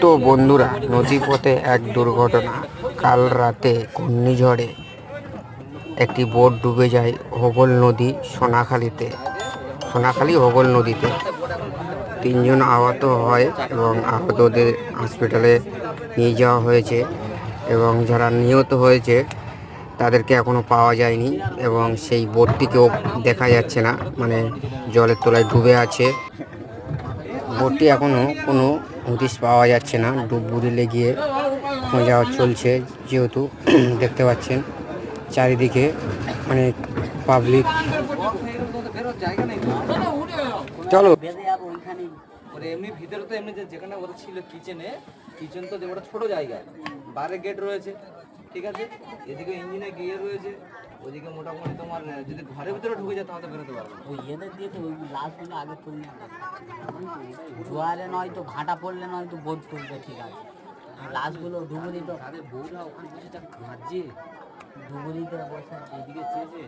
তো বন্ধুরা নদীপথে এক দুর্ঘটনা। কাল রাতে ঘূর্ণিঝড়ে একটি বোট ডুবে যায় হোগল নদী সোনাখালীতে। সোনাখালী হোগল নদীতে। তিনজন আহত হয় এবং আহতদের হসপিটালে নিয়ে যাওয়া হয়েছে এবং যারা নিহত হয়েছে, তাদেরকে এখনও পাওয়া যায়নি এবং সেই বোটটিকেও দেখা যাচ্ছে না। মানে জলের তলায় ডুবে আছে। বোটটি এখনও কোনো হদিশ পাওয়া যাচ্ছে না। ডুবুরি লেগিয়ে খোঁজা চলছে, যেহেতু দেখতে পাচ্ছেন চারিদিকে অনেক পাবলিক চলো। এমনি ভিতরে তো এমনি যেখানে ওরা ছিল কিচেনে কিচেন তো ছোট জায়গা বাইরে গেট রয়েছে। ঠিক আছে? এদিকে ইঞ্জিনে গিয়ে রয়েছে ওদিকে মোটামুটি তোমার যদি ঘরের ভিতরে ঢুকে যায় তাহলে বেরোতে পারবে। ওই এদের দিয়ে তো ওই লাশগুলো আগে তুললে জোয়ারে নয় তো ভাটা পড়লে নয় তো বোধ করবে ঠিক আছে। লাশগুলো ডুবো দিত। বউরা ওখানে বসে তা ডুবো দিতে বসে এদিকে চেয়েছে।